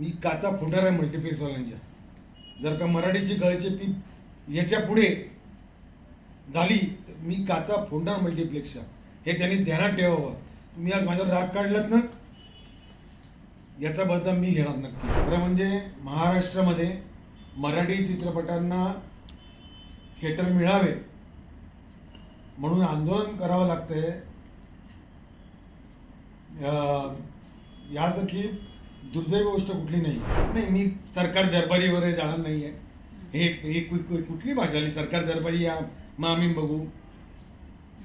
मी काचा फुटणार आहे मल्टिप्लेक्सवाल्यांच्या जर का मराठीची गळचेपी याच्यापुढे झाली तर मी काचा फोडणार मल्टिप्लेक्सच्या हे त्यांनी ध्यानात ठेवावं. तुम्ही आज माझ्यावर राग काढलात ना? याचा बदला मी घेणार नक्की. खरं म्हणजे महाराष्ट्रामध्ये मराठी चित्रपटांना थिएटर मिळावे म्हणून आंदोलन करावं लागतंय. अं, यासारखी दुर्दैव गोष्ट कुठली नाही. नाही मी सरकार दरबारी वगैरे जाणार नाही आहे हे हे कुठली भाषा आली? सरकार दरबारी या मग आम्ही बघू.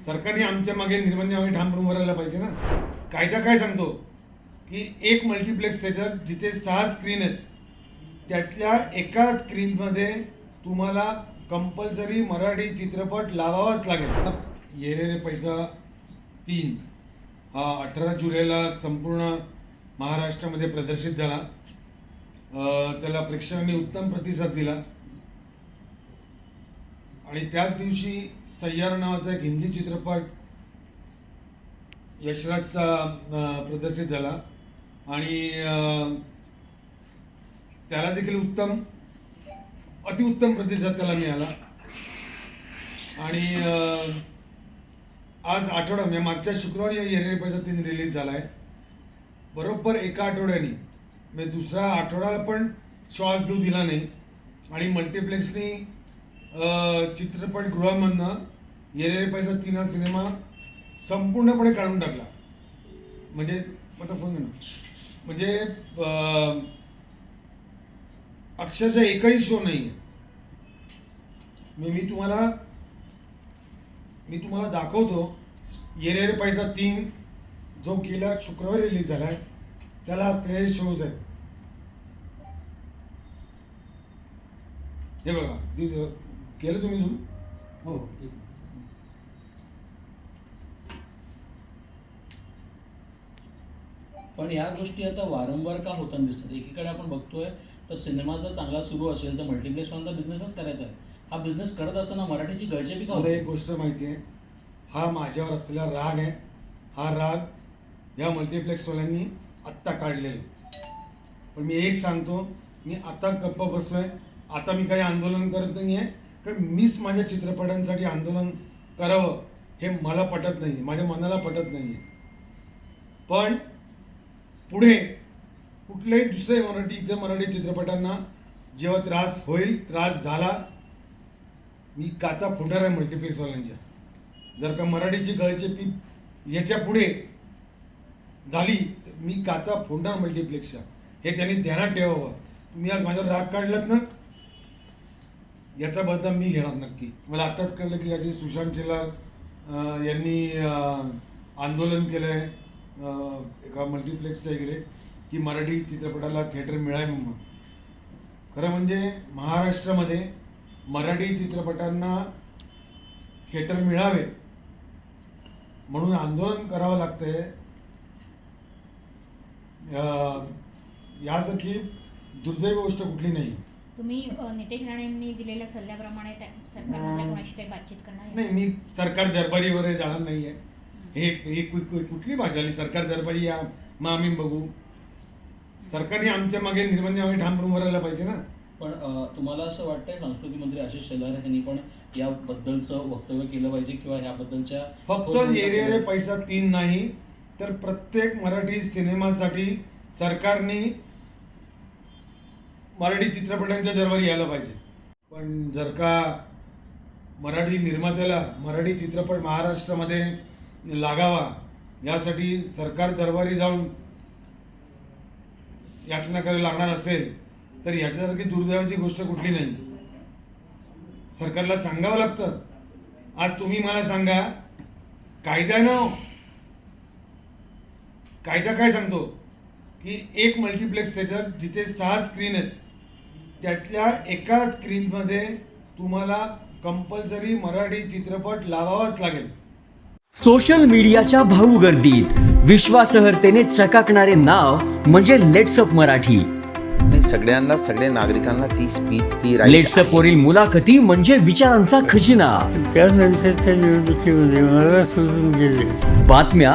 सरकारने आमच्या मागे निर्बंध आम्ही ठाम उभं पाहिजे ना. कायदा काय सांगतो? की एक मल्टिप्लेक्स थिएटर जिथे सहा स्क्रीन आहेत. त्यातल्या एका स्क्रीनमध्ये तुम्हाला कंपल्सरी मराठी चित्रपट लावावाच लागेल. ये पैसा तीन. हा अठरा जुलैला संपूर्ण महाराष्ट्रामध्ये प्रदर्शित झाला. त्याला प्रेक्षकांनी उत्तम प्रतिसाद दिला. आणि त्याच दिवशी सय्यार नावाचा एक हिंदी चित्रपट यशराजचा प्रदर्शित झाला. आणि त्याला देखील उत्तम अतिउत्तम प्रतिसाद त्याला मिळाला. आणि आज आठवडा म्हणजे मागच्या शुक्रवारी या पैसा तीन रिलीज झाला आहे. बरोबर एका आठवड्याने. म्हणजे दुसरा आठवडा पण श्वास घेऊ दिला नाही. आणि मल्टिप्लेक्सनी चित्रपटगृहामधनं येणारे पैसा तीन हा सिनेमा संपूर्णपणे काढून टाकला. म्हणजे माझा फोन ना. म्हणजे अक्षरशः एकही शो नाही आहे मी मी तुम्हाला मी तुम्हाला दाखवतो. येरे पैसा तीन जो गेल्या शुक्रवारी रिलीज झाला आहे त्याला असलेले शोज आहेत. हे बघा दिस- केलं तुम्ही झूम हो. पण या गोष्टी आता वारंवार का होताना दिसतात? एकीकडे आपण बघतोय तर सिनेमा जर चांगला सुरू असेल तर मल्टिप्लेक्स वाला बिझनेसच करायचा आहे. हा बिझनेस करत असताना मराठीची गळचेपी का मला एक गोष्ट माहिती आहे हा माझ्यावर असलेला राग आहे. हा राग या मल्टिप्लेक्सवाल्यांनी आत्ता काढलेलं आहे. पण मी एक सांगतो मी आता गप्प आहे आता मी काही आंदोलन करत नाही आहे कारण मीच माझ्या चित्रपटांसाठी आंदोलन करावं हे मला पटत नाही माझ्या मनाला पटत नाही आहे पण पुढे कुठल्याही दुसऱ्या मराठी इतर मराठी चित्रपटांना जेव्हा त्रास होईल त्रास झाला मी काचा फुटणार आहे मल्टिप्लेक्सवाल्यांच्या जर का मराठीची गळचेपी याच्यापुढे झाली. तर मी काचा फोडणार मल्टिप्लेक्सच्या हे त्यांनी ध्यानात ठेवावं. तुम्ही आज माझ्यावर राग काढलात ना? याचा बदला मी घेणार नक्की. मला आत्ताच कळलं की याची सुशांत शेलार यांनी आंदोलन केलं आहे एका मल्टिप्लेक्सच्या इकडे की मराठी चित्रपटाला थिएटर मिळाय म्हणून. खरं म्हणजे महाराष्ट्रामध्ये मराठी चित्रपटांना थिएटर मिळावे म्हणून आंदोलन करावं लागतंय आहे यासारखी दुर्दैव गोष्ट कुठली नाही. तुम्ही नितेश राणेंनी दिलेल्या सल्ल्याप्रमाणे त्या सरकारमधल्या कोणाशी काही बातचीत करणार? नाही मी सरकार दरबारी वगैरे जाणार नाही आहे हे कु- कु- कुठली भाषा आली? सरकार दरबारी या मग आम्ही बघू. सरकारने आमच्या मागे निर्बंध मागे ठाम उभं राहायला पाहिजे ना. पण तुम्हाला असं वाटतंय सांस्कृतिक मंत्री आशिष शेलार यांनी पण याबद्दलचं वक्तव्य केलं पाहिजे किंवा याबद्दलच्या फक्त एरिया रे पैसा तीन नाही तर प्रत्येक मराठी सिनेमासाठी सरकारने मराठी चित्रपटांच्या दरबारी यायला पाहिजे. पण जर का मराठी निर्मात्याला मराठी चित्रपट महाराष्ट्रामध्ये लागावा यासाठी सरकार दरबारी जाऊन याचना करायला लागणार असेल तर याच्यासारखी दुर्दैवाची गोष्ट कुठली नाही. सरकारला सांगावं लागतं. आज तुम्ही मला सांगा कायद्यानं कायदा काय सांगतो? की एक मल्टिप्लेक्स थिएटर जिथे सहा स्क्रीन आहेत त्यातल्या एका स्क्रीनमध्ये तुम्हाला कंपल्सरी मराठी चित्रपट लावावाच लागेल. सोशल मीडियाच्या भाऊ गर्दीत विश्वासार्हतेने चकाकणारे नाव म्हणजे लेट्सअप मराठी. नाही सगळ्यांना सगळ्या नागरिकांना ती स्पीच ती right लेट्सअप आहे. वरील मुलाखती म्हणजे विचारांचा खजिना. त्यानंतरच्या निवडणुकीमध्ये मला सोडून गेले. बातम्या